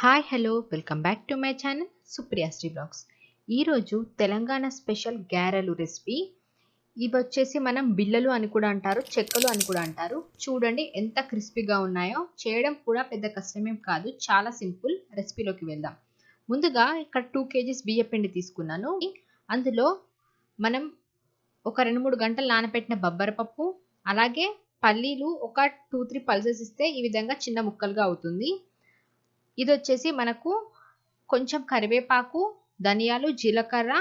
Hi hello welcome back to my channel Supriyasri blogs ఈరోజు Telangana special గ్యారెలు recipe. ఇవి వచ్చేసి మనం బిళ్ళలు అని కూడా అంటారు చెక్కలు అని కూడా అంటారు. చూడండి ఎంత క్రిస్పీగా ఉన్నాయో. చేయడం కూడా పెద్ద కష్టమేం కాదు. చాలా సింపుల్ రెసిపీలోకి వెళ్దాం. ముందుగా ఇక్కడ టూ కేజీస్ బియ్య పిండి తీసుకున్నాను. అందులో మనం ఒక రెండు మూడు గంటలు నానబెట్టిన బొబ్బరపప్పు అలాగే పల్లీలు ఒక టూ త్రీ పల్సెస్ ఇస్తే ఈ విధంగా చిన్న ముక్కలుగా అవుతుంది. ఇది వచ్చేసి మనకు కొంచెం కరివేపాకు ధనియాలు జీలకర్ర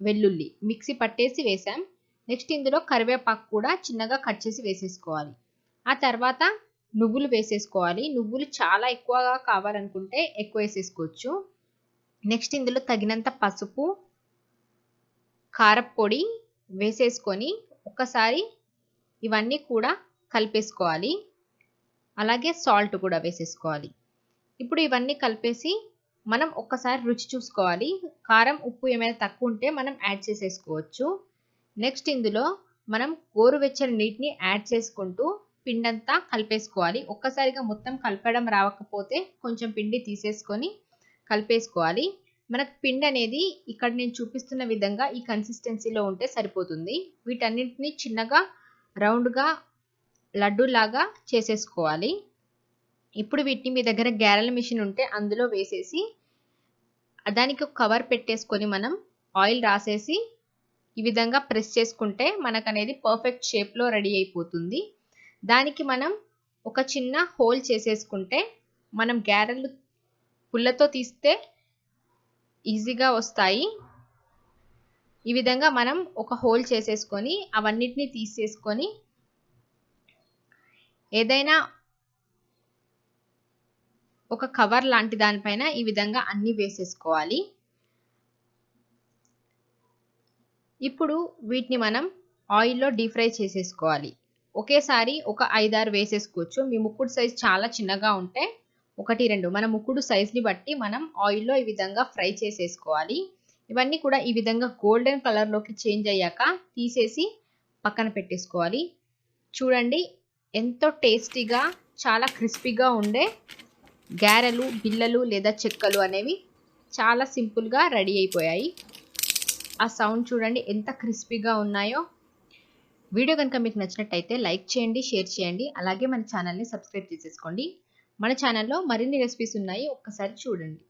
వెల్లుల్లి మిక్సీ పట్టేసి వేసాం. నెక్స్ట్ ఇందులో కరివేపాకు కూడా చిన్నగా కట్ చేసి వేసేసుకోవాలి. ఆ తర్వాత నువ్వులు వేసేసుకోవాలి. నువ్వులు చాలా ఎక్కువగా కావాలనుకుంటే ఎక్కువ వేసేసుకోవచ్చు. నెక్స్ట్ ఇందులో తగినంత పసుపు కారపొడి వేసేసుకొని ఒకసారి ఇవన్నీ కూడా కలిపేసుకోవాలి. అలాగే సాల్ట్ కూడా వేసేసుకోవాలి. ఇప్పుడు ఇవన్నీ కలిపేసి మనం ఒక్కసారి రుచి చూసుకోవాలి. కారం ఉప్పు ఏమైనా తక్కువ ఉంటే మనం యాడ్ చేసేసుకోవచ్చు. నెక్స్ట్ ఇందులో మనం గోరువెచ్చని నీటిని యాడ్ చేసుకుంటూ పిండంతా కలిపేసుకోవాలి. ఒక్కసారిగా మొత్తం కలపడం రావకపోతే కొంచెం పిండి తీసేసుకొని కలిపేసుకోవాలి. మనకు పిండి అనేది ఇక్కడ నేను చూపిస్తున్న విధంగా ఈ కన్సిస్టెన్సీలో ఉంటే సరిపోతుంది. వీటన్నింటినీ చిన్నగా రౌండ్గా లడ్డూలాగా చేసేసుకోవాలి. ఇప్పుడు వీటిని మీ దగ్గర గ్యారెల మిషన్ ఉంటే అందులో వేసేసి దానికి ఒక కవర్ పెట్టేసుకొని మనం ఆయిల్ రాసేసి ఈ విధంగా ప్రెస్ చేసుకుంటే మనకు అనేది పర్ఫెక్ట్ షేప్లో రెడీ అయిపోతుంది. దానికి మనం ఒక చిన్న హోల్ చేసేసుకుంటే మనం గ్యారెలు పుల్లతో తీస్తే ఈజీగా వస్తాయి. ఈ విధంగా మనం ఒక హోల్ చేసేసుకొని అవన్నిటిని తీసేసుకొని ఏదైనా ఒక కవర్ లాంటి దానిపైన ఈ విధంగా అన్ని వేసేసుకోవాలి. ఇప్పుడు వీటిని మనం ఆయిల్లో డీప్ ఫ్రై చేసేసుకోవాలి. ఒకేసారి ఒక ఐదారు వేసేసుకోవచ్చు. మీ ముక్కుడు సైజ్ చాలా చిన్నగా ఉంటే ఒకటి రెండు. మన ముక్కుడు సైజ్ని బట్టి మనం ఆయిల్లో ఈ విధంగా ఫ్రై చేసేసుకోవాలి. ఇవన్నీ కూడా ఈ విధంగా గోల్డెన్ కలర్లోకి చేంజ్ అయ్యాక తీసేసి పక్కన పెట్టేసుకోవాలి. చూడండి ఎంతో టేస్టీగా చాలా క్రిస్పీగా ఉండే గారెలు బిళ్ళలు లేదా చెక్కలు అనేవి చాలా సింపుల్గా రెడీ అయిపోయాయి. ఆ సౌండ్ చూడండి ఎంత క్రిస్పీగా ఉన్నాయో. వీడియో కనుక మీకు నచ్చినట్టయితే లైక్ చేయండి షేర్ చేయండి. అలాగే మన ఛానల్ని సబ్స్క్రైబ్ చేసేసుకోండి. మన ఛానల్లో మరిన్ని రెసిపీస్ ఉన్నాయి. ఒక్కసారి చూడండి.